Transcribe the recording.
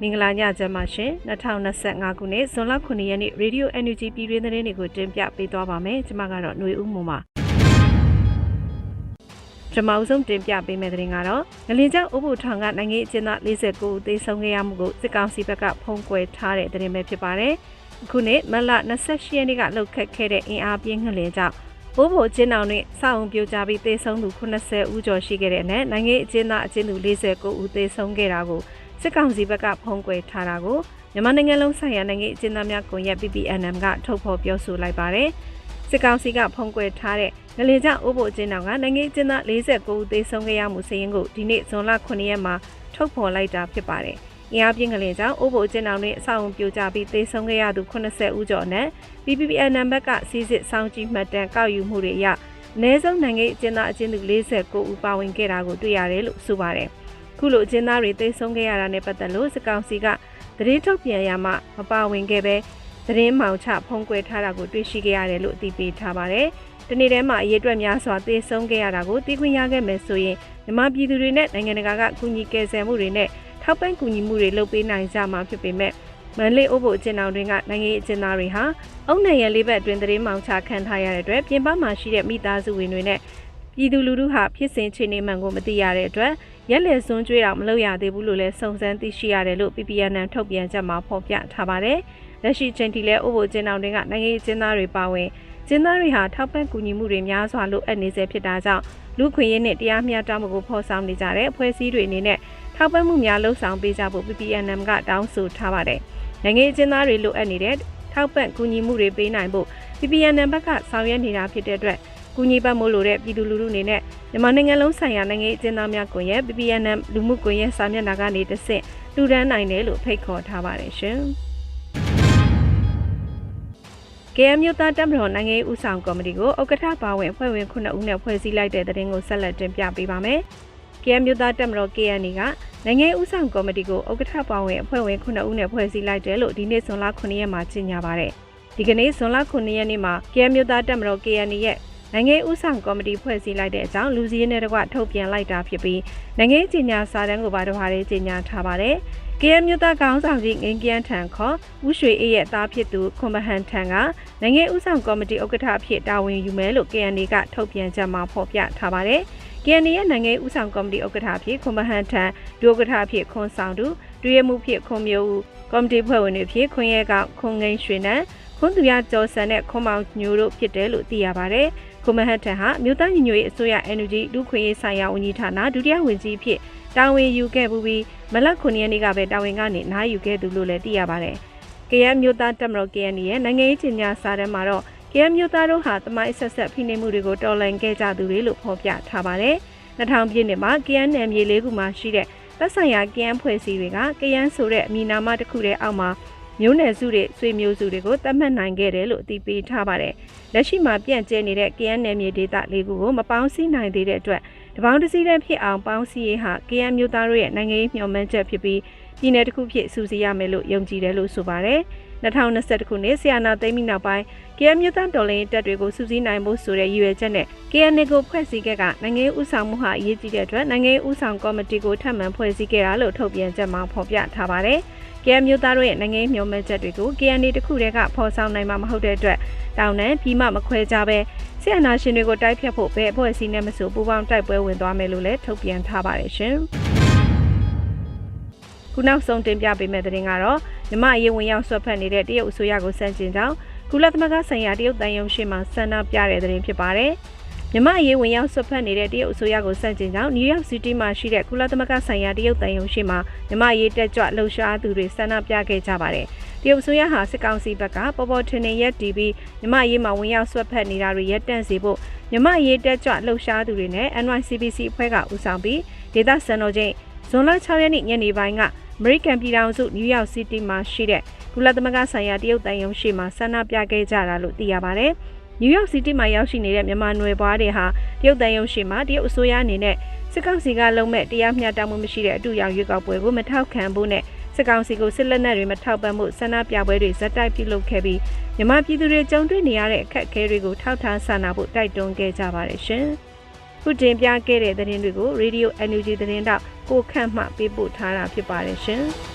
မင်္ဂလာညချမ်းပါရှင်2025ခုနှစ်ဇွန်လ9ရက်နေ့ Radio NUG ပြည်တွင်းသတင်းတွေကိုတင်ပြပေးသွားပါမယ်ကျွန်မကတော့ຫນွေဦးမှုပါကျွန်မအုပ်ဆုံးတင်ပြပေးမယ့်သတင်းကတော့ငလင်ကျောင်းဥပုထောင်ကနိုင်ငံအကျဉ်းသား49ဦးသေဆုံးခဲ့ရမှုကိုစစ်ကောင်စီဘက်ကဖုံးကွယ်ထားတဲ့သတင်းပဲဖြစ်ပါတယ်အခုနေ့မလ28ရက်နေ့ကလှုပ်ခတ်ခဲ့တဲ့အင်အားပြင်းငလင်ကြောင့်ဘိုးဘိုကျင်းအောင်နဲ့စောင့်ပြိုကြပြီးသေဆုံးသူ80ဦးကျော်ရှိခဲ့တဲ့အနက်နိုင်ငံအကျဉ်းသားအကျဉ်းသူ49ဦးသေဆုံးခဲ့တာကို စစ်ကောင်စီဘက်ကဖုံးကွယ်ထားတာကိုမြန်မာနိုင်ငံလုံးဆိုင်ရာနိုင်ငံအကျဉ်းသားများကွန်ရက် PPNM ကထုတ်ဖော်ပြောဆိုလိုက်ပါတယ်။စစ်ကောင်စီကဖုံးကွယ်ထားတဲ့ငလင်ကျအိုးဘိုအကျဉ်းတော်ကနိုင်ငံအကျဉ်းသား49ဦးသေဆုံးခဲ့ရမှုစည်ရင်ကိုဒီနေ့ဇွန်လ9ရက်မှာထုတ်ဖော်လိုက်တာဖြစ်ပါတယ်။အင်အားပြင်းငလင်ကြောင့်အိုးဘိုအကျဉ်းတော်နဲ့အဆောက်အုံပြိုကျပြီးသေဆုံးခဲ့ရသူ80ဦးကျော်နဲ့ PPNM ဘက်ကစီစစ်စောင့်ကြည့်မှတ်တမ်းကောက်ယူမှုတွေအရအနည်းဆုံးနိုင်ငံအကျဉ်းသားအကျဉ်းသူ49ဦးပါဝင်ခဲ့တာကိုတွေ့ရတယ်လို့ဆိုပါတယ်။ ခုလိုအကျဉ်းသားတွေသိဆုံးခဲ့ရတာနဲ့ပတ်သက်လို့စကောင်စီကသတင်းထုတ်ပြန်ရမှမပါဝင်ခဲ့ပဲသတင်းမှောင်ချဖုံးကွယ်ထားတာကိုတွေ့ရှိခဲ့ရတယ်လို့အသိပေးထားပါတယ်။ဒီနေ့ထဲမှာအရေးအတွက်များစွာသိဆုံးခဲ့ရတာကိုသိခွင့်ရခဲ့မယ်ဆိုရင်မြန်မာပြည်သူတွေနဲ့နိုင်ငံတကာကကူညီကယ်ဆယ်မှုတွေနဲ့ထောက်ပံ့ကူညီမှုတွေလုပ်ပေးနိုင်ကြမှာဖြစ်ပေမဲ့မန်လေးအိုးဘိုအကျဉ်းအောင်တွင်ကနိုင်ငံရေးအကျဉ်းသားတွေဟာအုံနယ်ရလေးဘက်အတွင်းသတင်းမှောင်ချခံထားရတဲ့အတွက်ပြင်ပမှာရှိတဲ့မိသားစုဝင်တွေနဲ့ ပြည်သူလူထုဟာဖြစ်စဉ်ခြေနေမှန်ကိုမသိရတဲ့အတွက်ရက်လက်စွန်းကြွေးတော့မလုပ်ရသေးဘူးလို့လည်းစုံစမ်းသိရှိရတယ်လို့ PPNN ထုတ်ပြန်ချက်မှာဖော်ပြထားပါတယ်။လက်ရှိချိန်ထိလည်းအိုးဘိုကျင်းအောင်တွေကနိုင်ငံရေးကျင်းသားတွေပါဝင်ကျင်းသားတွေဟာထောက်ပံ့ကူညီမှုတွေများစွာလိုအပ်နေစေဖြစ်တာကြောင့်လူခွင့်ရေးနဲ့တရားမျှတမှုကိုဖော်ဆောင်နေကြတဲ့အဖွဲ့အစည်းတွေအနေနဲ့ထောက်ပံ့မှုများလှုံ့ဆော်ပေးကြဖို့ PPNM ကတောင်းဆိုထားပါတယ်။နိုင်ငံရေးကျင်းသားတွေလိုအပ်နေတဲ့ထောက်ပံ့ကူညီမှုတွေပေးနိုင်ဖို့ PPNM ဘက်ကဆောင်ရွက်နေတာဖြစ်တဲ့အတွက် ကူညီပတ်မို့လို့တဲ့ပြည်သူလူထုအနေနဲ့မြန်မာနိုင်ငံလုံးဆိုင်ရာနိုင်ငံရေးအကျဉ်းသားများကွန်ရက် PPNM လူမှုကွန်ရက်စာမျက်နှာကနေတဆင့်လူဒန်းနိုင်တယ်လို့ဖိတ်ခေါ်ထားပါတယ်ရှင်။ KM မြို့သားတပ်မတော်နိုင်ငံရေးဦးဆောင်ကော်မတီကိုဥက္ကဋ္ဌပါဝင်အဖွဲ့ဝင်9ဦးနဲ့ဖွဲ့စည်းလိုက်တဲ့တဲ့တင်ကိုဆက်လက်တင်ပြပေးပါမယ်။ KM မြို့သားတပ်မတော် KNI ကနိုင်ငံရေးဦးဆောင်ကော်မတီကိုဥက္ကဋ္ဌပါဝင်အဖွဲ့ဝင်9ဦးနဲ့ဖွဲ့စည်းလိုက်တယ်လို့ဒီနေ့ဇွန်လ9ရက်မှာကြေညာပါတယ်။ဒီကနေ့ဇွန်လ9ရက်နေ့မှာ KM မြို့သားတပ်မတော် KNI ရဲ့ နိုင်ငံဦးဆောင်ကော်မတီဖွဲ့စည်းလိုက်တဲ့အကြောင်းလူစည်းနဲ့တကွထုတ်ပြန်လိုက်တာဖြစ်ပြီးနိုင်ငံကြီးညာစာတမ်းကိုပါတော့ဟာရေးကြီးညာထားပါတယ်။ KM မြို့သားကောင်းဆောင်ကြီးငင်းကျန်းထံခေါ်ဦးရွှေအေးရဲ့သားဖြစ်သူခွန်မဟန်ထံကနိုင်ငံဦးဆောင်ကော်မတီဥက္ကဋ္ဌအဖြစ်တာဝန်ယူမယ်လို့ KND ကထုတ်ပြန်ချက်မှာဖော်ပြထားပါတယ်။ KND ရဲ့နိုင်ငံဦးဆောင်ကော်မတီဥက္ကဋ္ဌအဖြစ်ခွန်မဟန်ထံဒုဥက္ကဋ္ဌအဖြစ်ခွန်ဆောင်သူတွဲမှုဖြစ်ခွန်မျိုးဦးကော်မတီဖွဲ့ဝင်တွေဖြစ်ခွန်ရဲကခွန်ငိမ့်ရွှေနန်း ခွန်သူရကျော်စံနဲ့ခွန်မောင်ညိုတို့ဖြစ်တယ်လို့သိရပါတယ်။ကိုမဟတ်ထန်ဟာမြို့သားညီညွတ်ရေးအစိုးရ NUG လူခွင့်ရေးဆိုင်ရာဝန်ကြီးဌာနဒုတိယဝန်ကြီးဖြစ်တာဝန်ယူခဲ့ပူပြီးမလ9ရက်နေ့ကပဲတာဝန်ကနေနားယူခဲ့သူလို့လည်းသိရပါတယ်။ KM မြို့သားတက်မတော် KN ရဲ့နိုင်ငံရေးကြီးညာစာတမ်းမှာတော့ KM မြို့သားတို့ဟာတမိုင်းဆက်ဆက်ဖိနှိပ်မှုတွေကိုတော်လှန်ခဲ့ကြသူတွေလို့ဖော်ပြထားပါတယ်။2000ပြည့်နှစ်မှာ KN နယ်မြေလေးခုမှာရှိတဲ့သက်ဆိုင်ရာ KN ဖွဲ့စည်းတွေက KN ဆိုတဲ့အမည်နာမတစ်ခုတည်းအောက်မှာ မျိုးနယ်စုတွေဆွေမျိုးစုတွေကိုတတ်မှတ်နိုင်ခဲ့တယ်လို့အသိပေးထားပါတယ်။လက်ရှိမှာပြန့်ကျဲနေတဲ့ KN နယ်မြေဒေသလေးခုကိုမပေါင်းစည်းနိုင်သေးတဲ့အတွက်တပေါင်းတစည်းတည်းဖြစ်အောင်ပေါင်းစည်းရေးဟာ KN မျိုးသားတို့ရဲ့နိုင်ငံရေးမျှော်မှန်းချက်ဖြစ်ပြီးပြည်내တစ်ခုဖြစ်စူးစီးရမယ်လို့ယုံကြည်တယ်လို့ဆိုပါတယ်။ 2021ခုနှစ်ဆီယနာသိမ်းပြီးနောက်ပိုင်း KN မြို့သားတော်လှန်ရေးတပ်တွေကိုစူးစီးနိုင်ဖို့ဆိုတဲ့ရည်ရွယ်ချက်နဲ့ KN ကိုဖွဲ့စည်းခဲ့ကနိုင်ငံရေးဦးဆောင်မှုဟာအရေးကြီးတဲ့အတွက်နိုင်ငံရေးဦးဆောင်ကော်မတီကိုထပ်မံဖွဲ့စည်းခဲ့တာလို့ထုတ်ပြန်ချက်မှာဖော်ပြထားပါတယ်။ KN မြို့သားတို့ရဲ့နိုင်ငံရေးမျှော်မှန်းချက်တွေကို KN တခုတည်းကဖော်ဆောင်နိုင်မှာမဟုတ်တဲ့အတွက်တောင်းတပြီးမှမခွဲကြပဲဆီယနာရှင်တွေကိုတိုက်ဖြတ်ဖို့ဘယ်အဖွဲ့အစည်းနဲ့မဆိုပူးပေါင်းတိုက်ပွဲဝင်သွားမယ်လို့လည်းထုတ်ပြန်ထားပါတယ်ရှင်။ ခုနောက်ဆုံးတင်ပြပေးမယ့်သတင်းကတော့မြမအရေးဝင်ရောက်ဆွတ်ဖက်နေတဲ့တရုတ်အစိုးရကိုစန့်ကျင်ကြောင်းကုလသမဂ္ဂဆိုင်ရာတရုတ်တန်ယုံရှိမှဆန္ဒပြတဲ့သတင်းဖြစ်ပါတယ်။မြမအရေးဝင်ရောက်ဆွတ်ဖက်နေတဲ့တရုတ်အစိုးရကိုစန့်ကျင်ကြောင်းနယူးယောက်စီးတီးမှာရှိတဲ့ကုလသမဂ္ဂဆိုင်ရာတရုတ်တန်ယုံရှိမှမြမအရေးတက်ကြွလှုပ်ရှားသူတွေဆန္ဒပြခဲ့ကြပါတယ်။တရုတ်အစိုးရဟာစစ်ကောင်စီဘက်ကပေါ်ပေါ်ထင်ထင်ရက်တီးပြီးမြမအရေးမှာဝင်ရောက်ဆွတ်ဖက်နေတာတွေရပ်တန့်စေဖို့မြမအရေးတက်ကြွလှုပ်ရှားသူတွေနဲ့ NYCBC အဖွဲ့ကဦးဆောင်ပြီးဒေသစံတော်ချိန်ဇွန်လ6ရက်နေ့ညနေပိုင်းကအ မေရိကန်ပြည်ထောင်စုနယူးယောက်စီးတီးမှာရှိတဲ့ကုလသမဂ္ဂဆိုင်ရာတရုတ်တန်ယုံရှိမှဆန္ဒပြခဲ့ကြတာလို့သိရပါတယ်။နယူးယောက်စီးတီးမှာရောက်ရှိနေတဲ့မြန်မာနွယ်ဘွားတွေဟာတရုတ်တန်ယုံရှိမှတရုတ်အစိုးရအနေနဲ့စစ်ကောင်စီကလုံးမဲ့တရားမျှတမှုမရှိတဲ့အတူရောင်ရွေးကောက်ပွဲကိုမထောက်ခံဖို့နဲ့စစ်ကောင်စီကိုစစ်လက်နက်တွေမထောက်ပံ့မှုဆန္ဒပြပွဲတွေဇက်တိုက်ပြုလုပ်ခဲ့ပြီးမြန်မာပြည်သူတွေကြုံတွေ့နေရတဲ့အခက်အခဲတွေကိုထောက်ထားဆန္ဒဖို့တိုက်တွန်းခဲ့ကြပါတယ်ရှင်။ ခုတင်ပြခဲ့တဲ့သတင်းတွေကို Radio NUG သတင်းတော့ကိုခန့်မှပေးပို့ထားတာဖြစ်ပါတယ်ရှင်။